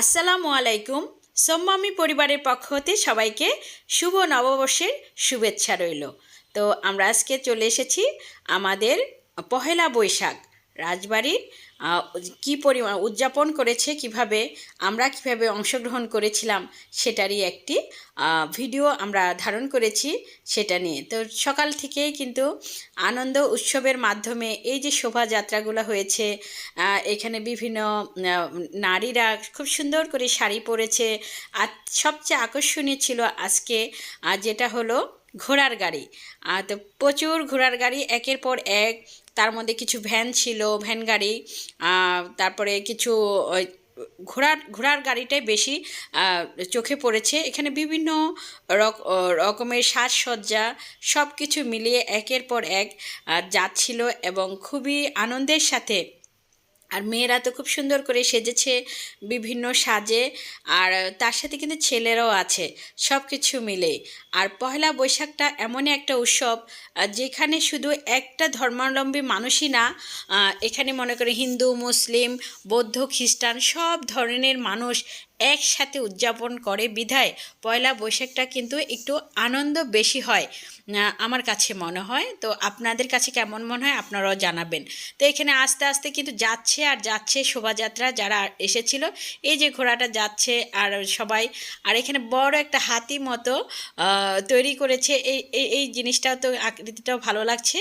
আসসালামু আলাইকুম। সোম্মামি পরিবারের পক্ষ হতে সবাইকে শুভ নববর্ষের শুভেচ্ছা রইল। তো আমরা আজকে চলে এসেছি আমাদের পহেলা বৈশাখ, রাজবাড়ির কি পরিমাণ উদযাপন করেছে, কীভাবে আমরা কীভাবে অংশগ্রহণ করেছিলাম সেটারই একটি ভিডিও আমরা ধারণ করেছি সেটা নিয়ে। তো সকাল থেকেই কিন্তু আনন্দ উৎসবের মাধ্যমে এই যে শোভাযাত্রাগুলো হয়েছে এখানে বিভিন্ন নারীরা খুব সুন্দর করে শাড়ি পরেছে। আর সবচেয়ে আকর্ষণীয় ছিল আজকে যেটা হলো ঘোড়ার গাড়ি। তো প্রচুর ঘোড়ার গাড়ি, একের পর এক তার মধ্যে কিছু ভ্যান ছিল, ভ্যান গাড়ি তারপরে কিছু ঘোড়ার ঘোড়ার গাড়িটাই বেশি চোখে পড়েছে। এখানে বিভিন্ন রক- রকমের সাজসজ্জা সব কিছু মিলিয়ে একের পর এক যাচ্ছিল এবং খুবই আনন্দের সাথে আর মেয়েরা তো খুব সুন্দর করে সেজেছে বিভিন্ন সাজে, আর তার সাথে কিন্তু ছেলেরাও আছে সব কিছু মিলে। আর পহেলা বৈশাখটা এমনই একটা উৎসব যেখানে শুধু একটা ধর্মাবলম্বী মানুষই না এখানে মনে করে হিন্দু, মুসলিম, বৌদ্ধ, খ্রিস্টান সব ধরনের মানুষ একসাথে উদযাপন করে বিধায় পয়লা বৈশাখটা কিন্তু একটু আনন্দ বেশি হয় আমার কাছে মনে হয়। তো আপনাদের কাছে কেমন মনে হয় আপনারাও জানাবেন। তো এখানে আস্তে আস্তে কিন্তু যাচ্ছে আর যাচ্ছে শোভাযাত্রা যারা এসেছিল, এই যে ঘোড়াটা যাচ্ছে আর সবাই, আর এখানে বড় একটা হাতি মতো তৈরি করেছে। এই এই জিনিসটাও তো আকৃতিটাও ভালো লাগছে।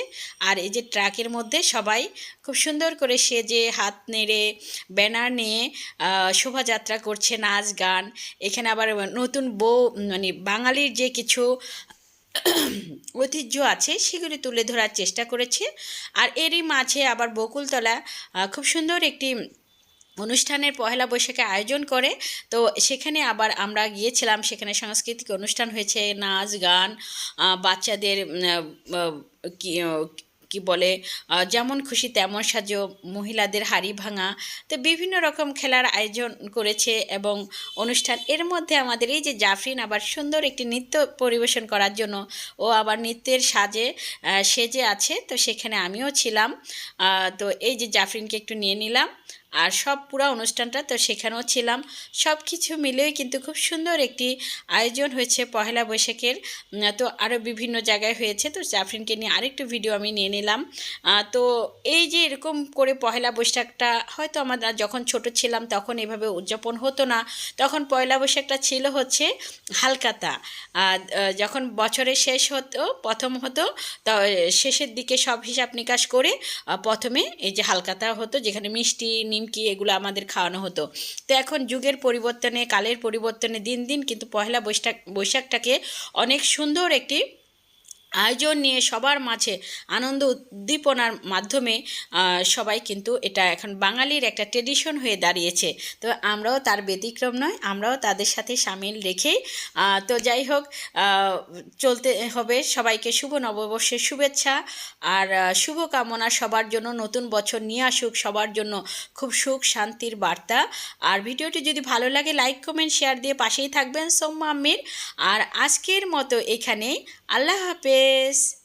আর এই যে ট্রাকের মধ্যে সবাই খুব সুন্দর করে সেজে হাত নেড়ে, ব্যানার নিয়ে শোভাযাত্রা করছে নাচ গান, এখানে আবার নতুন বউ মানে বাঙালির যে কিছু ঐতিহ্য আছে, সেগুলি তুলে ধরার চেষ্টা করেছে। আর এরই মাঝে আবার বকুলতলা খুব সুন্দর একটি অনুষ্ঠানের পহেলা বৈশাখে আয়োজন করে। তো সেখানে আবার আমরা গিয়েছিলাম, সেখানে সাংস্কৃতিক অনুষ্ঠান হয়েছে, নাচ গান বাচ্চাদের কি বলে যেমন খুশি তেমন সাজো, মহিলাদের হাড়ি ভাঙা। তো বিভিন্ন রকম খেলার আয়োজন করেছে এবং অনুষ্ঠান। এর মধ্যে আমাদের এই যে জাফরিন আবার সুন্দর একটি নৃত্য পরিবেশন করার জন্য ও আবার নৃত্যের সাজে সেজে আছে। তো সেখানে আমিও ছিলাম। তো এই যে জাফরিনকে একটু নিয়ে নিলাম। আর সব পুরো অনুষ্ঠানটা তো সেখানেও ছিলাম। সব কিছু মিলেই কিন্তু খুব সুন্দর একটি আয়োজন হয়েছে পহেলা বৈশাখের। তো আরও বিভিন্ন জায়গায় হয়েছে। তো জাফরিনকে নিয়ে আরেকটু ভিডিও আমি নিয়ে নিলাম। তো এই যে এরকম করে পহেলা বৈশাখটা, হয়তো আমরা যখন ছোট ছিলাম তখন এভাবে উদযাপন হতো না। তখন পয়লা বৈশাখটা ছিল হচ্ছে হালকাতা। যখন বছরের শেষ হতো, প্রথম হতো, তো শেষের দিকে সব হিসাব নিকাশ করে প্রথমে এই যে হালকাতা হতো, যেখানে মিষ্টি নিমকি এগুলো আমাদের খাওয়ানো হতো। তো এখন যুগের পরিবর্তনে, কালের পরিবর্তনে দিন দিন কিন্তু পহেলা বৈশাখ, বৈশাখটাকে অনেক সুন্দর একটি আয়োজন নিয়ে সবার মাঝে আনন্দ উদ্দীপনার মাধ্যমে সবাই কিন্তু এটা এখন বাঙালির একটা ট্রেডিশন হয়ে দাঁড়িয়েছে। তো আমরাও তার ব্যতিক্রম নয় আমরাও তাদের সাথে সামিল রেখেই তো যাই হোক চলতে হবে সবাইকে শুভ নববর্ষের শুভেচ্ছা আর আহ, শুভকামনা সবার জন্য নতুন বছর নিয়ে আসুক সবার জন্য খুব সুখ শান্তির বার্তা। আর ভিডিওটি যদি ভালো লাগে লাইক কমেন্ট শেয়ার দিয়ে পাশেই থাকবেন সোম্মা আম্মির আর আজকের মতো এখানে আল্লাহ হাফেজ। is